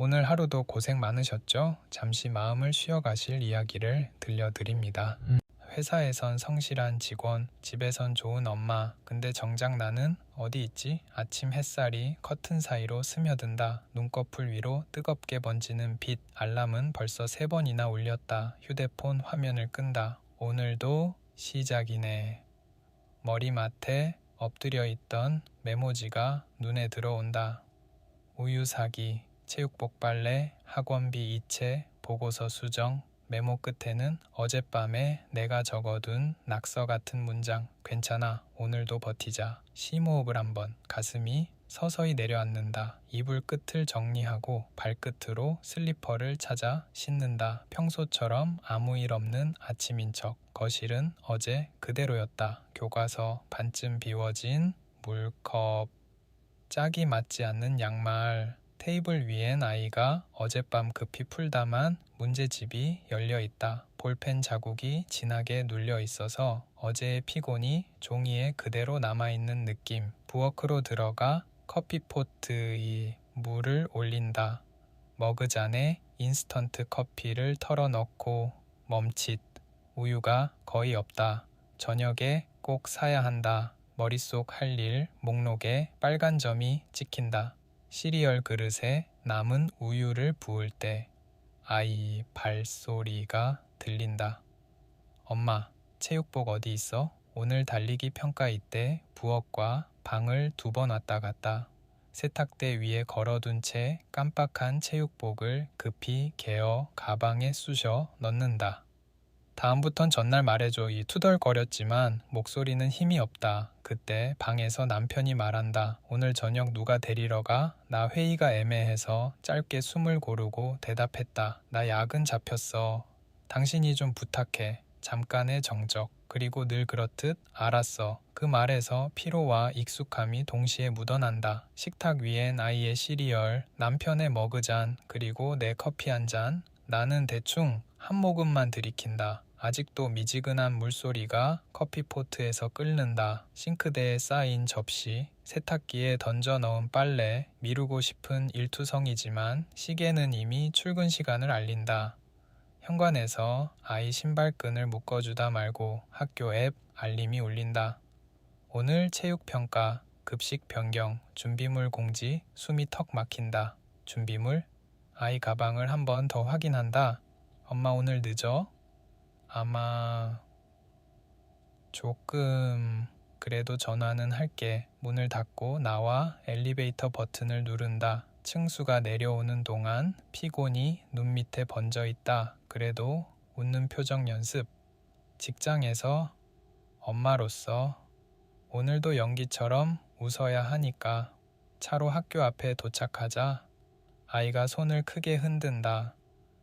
오늘 하루도 고생 많으셨죠? 잠시 마음을 쉬어가실 이야기를 들려드립니다. 음. 회사에선 성실한 직원, 집에선 좋은 엄마. 근데 정작 나는 어디 있지? 아침 햇살이 커튼 사이로 스며든다. 눈꺼풀 위로 뜨겁게 번지는 빛. 알람은 벌써 세 번이나 울렸다. 휴대폰 화면을 끈다. 오늘도 시작이네. 머리맡에 엎드려 있던 메모지가 눈에 들어온다. 우유 사기, 체육복 빨래, 학원비 이체, 보고서 수정, 메모 끝에는 어젯밤에 내가 적어둔 낙서 같은 문장. 괜찮아. 오늘도 버티자. 심호흡을 한번. 가슴이 서서히 내려앉는다. 이불 끝을 정리하고 발끝으로 슬리퍼를 찾아 신는다. 평소처럼 아무 일 없는 아침인 척. 거실은 어제 그대로였다. 교과서 반쯤 비워진 물컵. 짝이 맞지 않는 양말. 테이블 위엔 아이가 어젯밤 급히 풀다만 문제집이 열려 있다. 볼펜 자국이 진하게 눌려 있어서 어제의 피곤이 종이에 그대로 남아 있는 느낌. 부엌으로 들어가 커피포트에 물을 올린다. 머그잔에 인스턴트 커피를 털어 넣고 멈칫. 우유가 거의 없다. 저녁에 꼭 사야 한다. 머릿속 할 일 목록에 빨간 점이 찍힌다. 시리얼 그릇에 남은 우유를 부을 때 아이 발소리가 들린다. 엄마, 체육복 어디 있어? 오늘 달리기 평가 있대 부엌과 방을 두 번 왔다 갔다. 세탁대 위에 걸어둔 채 깜빡한 체육복을 급히 개어 가방에 쑤셔 넣는다. 다음부턴 전날 말해줘. 이 투덜거렸지만 목소리는 힘이 없다. 그때 방에서 남편이 말한다. 오늘 저녁 누가 데리러 가? 나 회의가 애매해서 짧게 숨을 고르고 대답했다. 나 야근 잡혔어. 당신이 좀 부탁해. 잠깐의 정적. 그리고 늘 그렇듯 알았어. 그 말에서 피로와 익숙함이 동시에 묻어난다. 식탁 위엔 아이의 시리얼, 남편의 머그잔, 그리고 내 커피 한 잔. 나는 대충 한 모금만 들이킨다. 아직도 미지근한 물소리가 커피포트에서 끓는다. 싱크대에 쌓인 접시, 세탁기에 던져 넣은 빨래, 미루고 싶은 일투성이지만 시계는 이미 출근 시간을 알린다. 현관에서 아이 신발끈을 묶어주다 말고 학교 앱 알림이 울린다. 오늘 체육평가, 급식 변경, 준비물 공지, 숨이 턱 막힌다. 준비물? 아이 가방을 한 번 더 확인한다. 엄마 오늘 늦어? 아마 조금 그래도 전화는 할게. 문을 닫고 나와 엘리베이터 버튼을 누른다. 층수가 내려오는 동안 피곤이 눈 밑에 번져 있다. 그래도 웃는 표정 연습. 직장에서 엄마로서 오늘도 연기처럼 웃어야 하니까 차로 학교 앞에 도착하자 아이가 손을 크게 흔든다.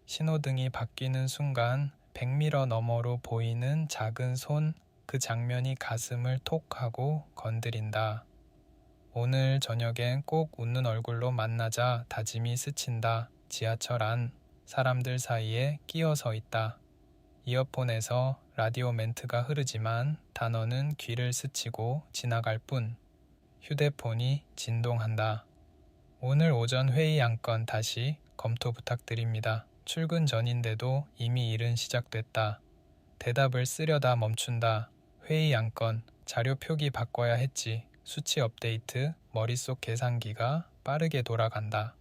신호등이 바뀌는 순간 100미러 너머로 보이는 작은 손, 그 장면이 가슴을 톡 하고 건드린다. 오늘 저녁엔 꼭 웃는 얼굴로 만나자 다짐이 스친다. 지하철 안 사람들 사이에 끼어 서 있다. 이어폰에서 라디오 멘트가 흐르지만 단어는 귀를 스치고 지나갈 뿐. 휴대폰이 진동한다. 오늘 오전 회의 안건 다시 검토 부탁드립니다. 출근 전인데도 이미 일은 시작됐다. 대답을 쓰려다 멈춘다. 회의 안건, 자료 표기 바꿔야 했지. 수치 업데이트, 머릿속 계산기가 빠르게 돌아간다.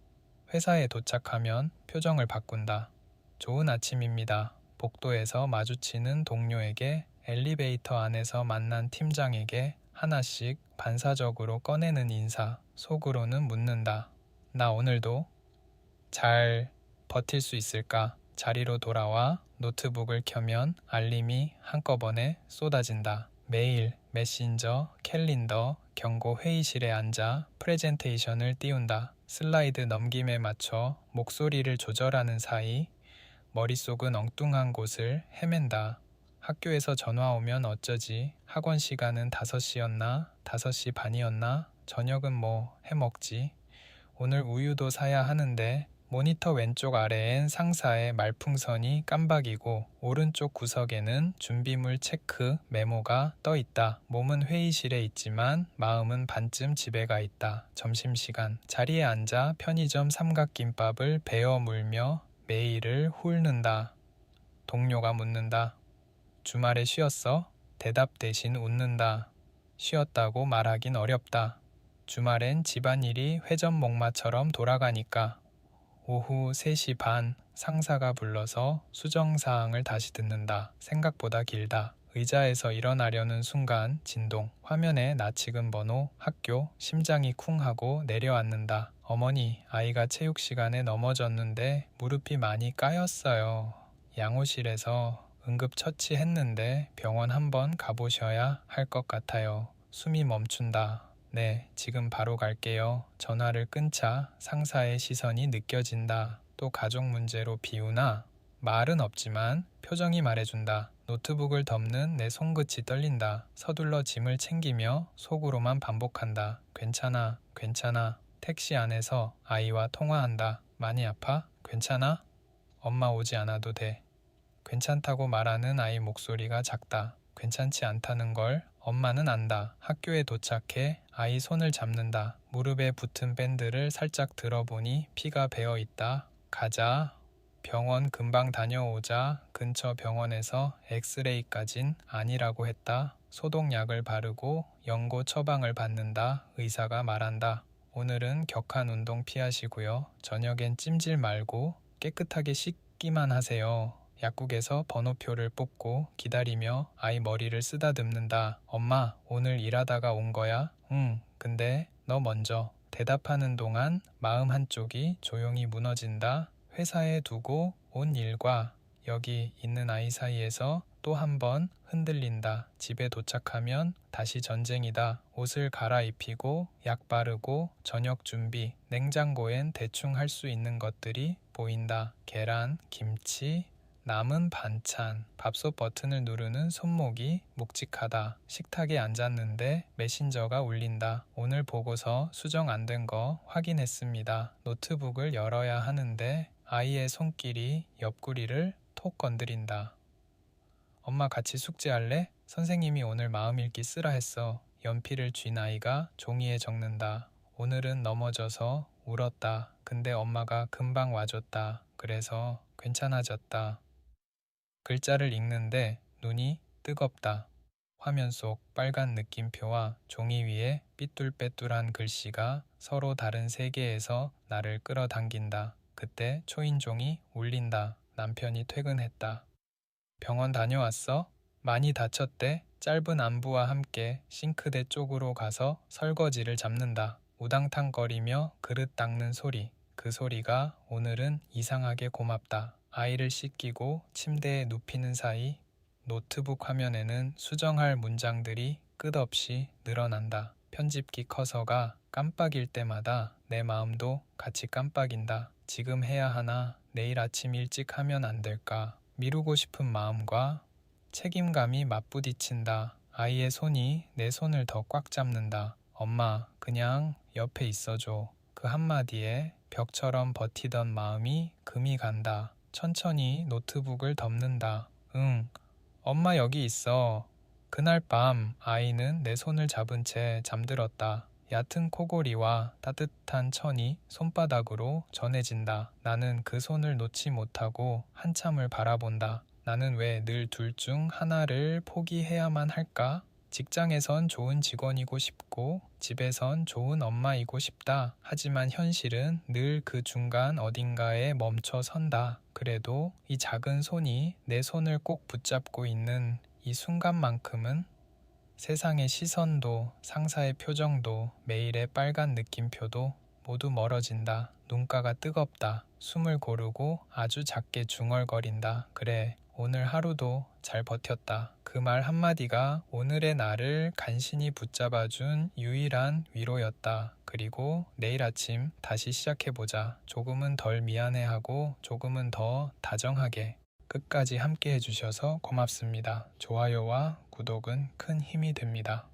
회사에 도착하면 표정을 바꾼다. 좋은 아침입니다. 복도에서 마주치는 동료에게 엘리베이터 안에서 만난 팀장에게 하나씩 반사적으로 꺼내는 인사, 속으로는 묻는다. 나 오늘도 잘 버틸 수 있을까? 자리로 돌아와 노트북을 켜면 알림이 한꺼번에 쏟아진다. 메일, 메신저, 캘린더, 경고 회의실에 앉아 프레젠테이션을 띄운다. 슬라이드 넘김에 맞춰 목소리를 조절하는 사이 머릿속은 엉뚱한 곳을 헤맨다. 학교에서 전화 오면 어쩌지? 학원 시간은 5시였나? 5시 반이었나? 저녁은 뭐 해 먹지? 오늘 우유도 사야 하는데 모니터 왼쪽 아래엔 상사의 말풍선이 깜박이고 오른쪽 구석에는 준비물 체크 메모가 떠 있다. 몸은 회의실에 있지만 마음은 반쯤 집에 가 있다. 점심시간 자리에 앉아 편의점 삼각김밥을 베어 물며 메일을 훑는다. 동료가 묻는다. 주말에 쉬었어? 대답 대신 웃는다. 쉬었다고 말하긴 어렵다. 주말엔 집안일이 회전 목마처럼 돌아가니까. 오후 3시 반 상사가 불러서 수정사항을 다시 듣는다. 생각보다 길다. 의자에서 일어나려는 순간 진동. 화면에 나 찍은 번호, 학교, 심장이 쿵 하고 내려앉는다. 어머니, 아이가 체육 시간에 넘어졌는데 무릎이 많이 까였어요. 양호실에서 응급 처치했는데 병원 한번 가보셔야 할 것 같아요. 숨이 멈춘다. 네, 지금 바로 갈게요. 전화를 끊자 상사의 시선이 느껴진다. 또 가족 문제로 비우나? 말은 없지만 표정이 말해준다. 노트북을 덮는 내 손끝이 떨린다. 서둘러 짐을 챙기며 속으로만 반복한다. 괜찮아, 괜찮아. 택시 안에서 아이와 통화한다. 많이 아파? 괜찮아? 엄마 오지 않아도 돼. 괜찮다고 말하는 아이 목소리가 작다. 괜찮지 않다는 걸 엄마는 안다. 학교에 도착해 아이 손을 잡는다. 무릎에 붙은 밴드를 살짝 들어보니 피가 배어 있다. 가자. 병원 금방 다녀오자 근처 병원에서 엑스레이까진 아니라고 했다. 소독약을 바르고 연고 처방을 받는다. 의사가 말한다. 오늘은 격한 운동 피하시고요. 저녁엔 찜질 말고 깨끗하게 씻기만 하세요. 약국에서 번호표를 뽑고 기다리며 아이 머리를 쓰다듬는다. 엄마, 오늘 일하다가 온 거야? 응, 근데 너 먼저. 대답하는 동안 마음 한쪽이 조용히 무너진다. 회사에 두고 온 일과 여기 있는 아이 사이에서 또 한 번 흔들린다. 집에 도착하면 다시 전쟁이다. 옷을 갈아입히고 약 바르고 저녁 준비. 냉장고엔 대충 할 수 있는 것들이 보인다. 계란, 김치, 남은 반찬, 밥솥 버튼을 누르는 손목이 묵직하다. 식탁에 앉았는데 메신저가 울린다. 오늘 보고서 수정 안 된 거 확인했습니다. 노트북을 열어야 하는데 아이의 손길이 옆구리를 톡 건드린다. 엄마 같이 숙제할래? 선생님이 오늘 마음 읽기 쓰라 했어. 연필을 쥔 아이가 종이에 적는다. 오늘은 넘어져서 울었다. 근데 엄마가 금방 와줬다. 그래서 괜찮아졌다. 글자를 읽는데 눈이 뜨겁다. 화면 속 빨간 느낌표와 종이 위에 삐뚤빼뚤한 글씨가 서로 다른 세계에서 나를 끌어당긴다. 그때 초인종이 울린다. 남편이 퇴근했다. 병원 다녀왔어? 많이 다쳤대? 짧은 안부와 함께 싱크대 쪽으로 가서 설거지를 잡는다. 우당탕거리며 그릇 닦는 소리. 그 소리가 오늘은 이상하게 고맙다. 아이를 씻기고 침대에 눕히는 사이 노트북 화면에는 수정할 문장들이 끝없이 늘어난다. 편집기 커서가 깜빡일 때마다 내 마음도 같이 깜빡인다. 지금 해야 하나? 내일 아침 일찍 하면 안 될까? 미루고 싶은 마음과 책임감이 맞부딪힌다. 아이의 손이 내 손을 더 꽉 잡는다. 엄마, 그냥 옆에 있어줘. 그 한마디에 벽처럼 버티던 마음이 금이 간다. 천천히 노트북을 덮는다. 응, 엄마 여기 있어. 그날 밤 아이는 내 손을 잡은 채 잠들었다. 얕은 코골이와 따뜻한 천이 손바닥으로 전해진다. 나는 그 손을 놓지 못하고 한참을 바라본다. 나는 왜 늘 둘 중 하나를 포기해야만 할까? 직장에선 좋은 직원이고 싶고 집에선 좋은 엄마이고 싶다. 하지만 현실은 늘 그 중간 어딘가에 멈춰 선다. 그래도 이 작은 손이 내 손을 꼭 붙잡고 있는 이 순간만큼은 세상의 시선도 상사의 표정도 매일의 빨간 느낌표도 모두 멀어진다. 눈가가 뜨겁다. 숨을 고르고 아주 작게 중얼거린다. 그래, 오늘 하루도 잘 버텼다. 그 말 한마디가 오늘의 나를 간신히 붙잡아준 유일한 위로였다. 그리고 내일 아침 다시 시작해보자. 조금은 덜 미안해하고 조금은 더 다정하게. 끝까지 함께 해주셔서 고맙습니다. 좋아요와 구독은 큰 힘이 됩니다.